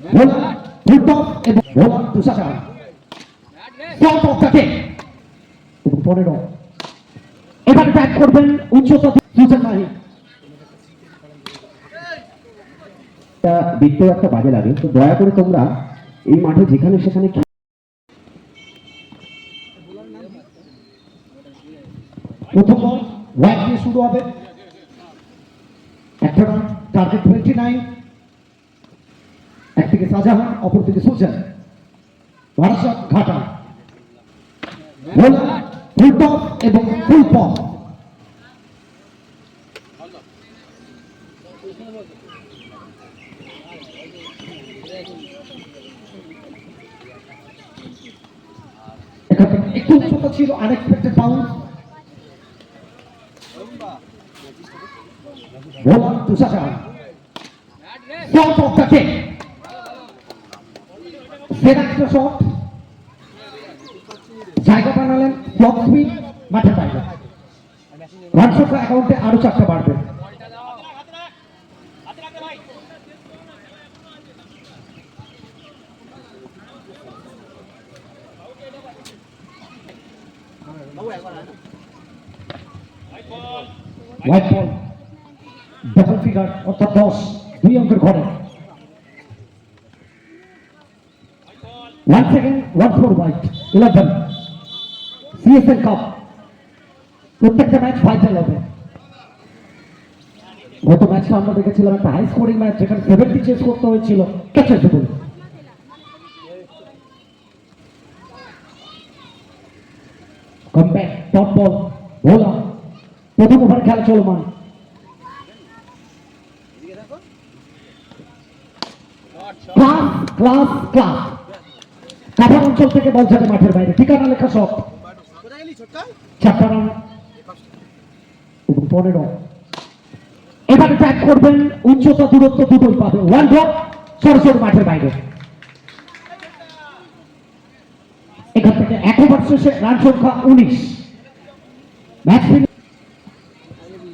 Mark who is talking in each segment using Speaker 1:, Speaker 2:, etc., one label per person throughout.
Speaker 1: Bowler ফুলটপ এবং bowler Tushar the এবং পনেরো এবারে ব্যাট করবেন উচ্চতা সুজন মাহি
Speaker 2: দেখতেও একটা বাজে লাগে তো দয়া করে তোমরা এই মাঠে যেখানে সেখানে
Speaker 1: প্রথম বল ওয়াইড দিয়ে শুরু হবে। একটা টার্গেট টোয়েন্টি নাইন একদিকে শাহজাহান অপরদিকে সুজন ভারসাত ঘাটা। বোলার ফুল টপ এবং ফুল পপ এখানে একটু উচ্চতা ছিল আনএক্সপেক্টেড বাউন্স বোলার তুষার সেরা শট জায়গা বানালেন মাঠে পাইলেন। সংখ্যা অ্যাকাউন্টে আরও চারটা বাড়বে। হোয়াইট বল ফিগার অর্থাৎ দশ, দুই অঙ্কের ঘরে। One second one four white eleven CSL cup প্রত্যেকটা ম্যাচ ফাইনাল হবে। গত ম্যাচটা আমরা দেখেছিলাম, একটা হাই স্কোরিং ম্যাচ যেখানে সেভেন্টি চেস করতে হয়েছিল। ক্যাচের ডুবল কমব্যাক টপ বল বোলা প্রথম ওভার খেলা চলমান। ক্লাস ক্লাস ক্লাস অঞ্চল থেকে বল যাবে মাঠের বাইরে। ঠিকানা লেখা সব। পনেরো। এবারে ব্যাট করবেন উচ্চতা দূরত্ব দুটোই পাবে ওয়ান ড্রপ সরাসরি মাঠের বাইরে। এখান থেকে এক ওভার শেষে রান সংখ্যা উনিশ। ম্যাচ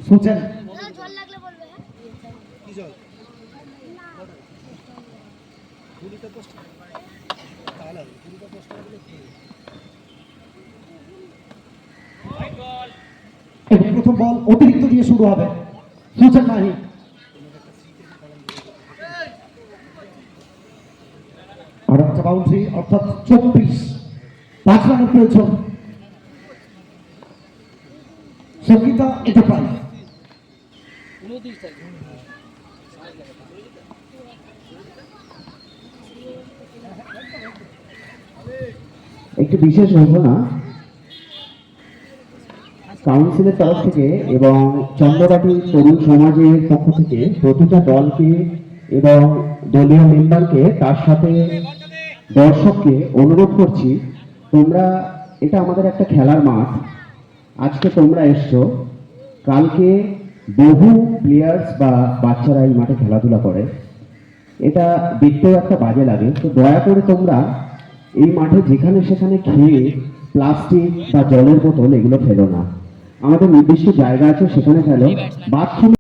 Speaker 1: সুচেন
Speaker 3: না, জল
Speaker 1: প্রথম বল অতিরিক্ত দিয়ে শুরু হবে। সুচেন মাহি। আর একটা বাউন্ডারি অর্থাৎ চব্বিশ। পাঁচ রানের প্রয়োজন। সঙ্গীতা এন্টারপ্রাইজ
Speaker 2: একটি বিশেষ ঘোষণা কাউন্সিলের তরফ থেকে এবং চন্দ্রবাটি তরুণ সমাজের পক্ষ থেকে প্রতিটা দলকে এবং দলীয় মেম্বারকে তার সাথে দর্শককে অনুরোধ করছি, তোমরা, এটা আমাদের একটা খেলার মাঠ। আজকে তোমরা এসছো। কালকে বহু প্লেয়ার্স বা বাচ্চারা এই মাঠে খেলাধুলা করে। এটা দেখতেও একটা বাজে লাগে। তো দয়া করে তোমরা এই মাঠে যেখানে সেখানে খেয়ে প্লাস্টিক বা জলের বোতল এগুলো ফেলো না। আমাদের নির্দিষ্ট জায়গা আছে সেখানে ফেলো। বাথরুম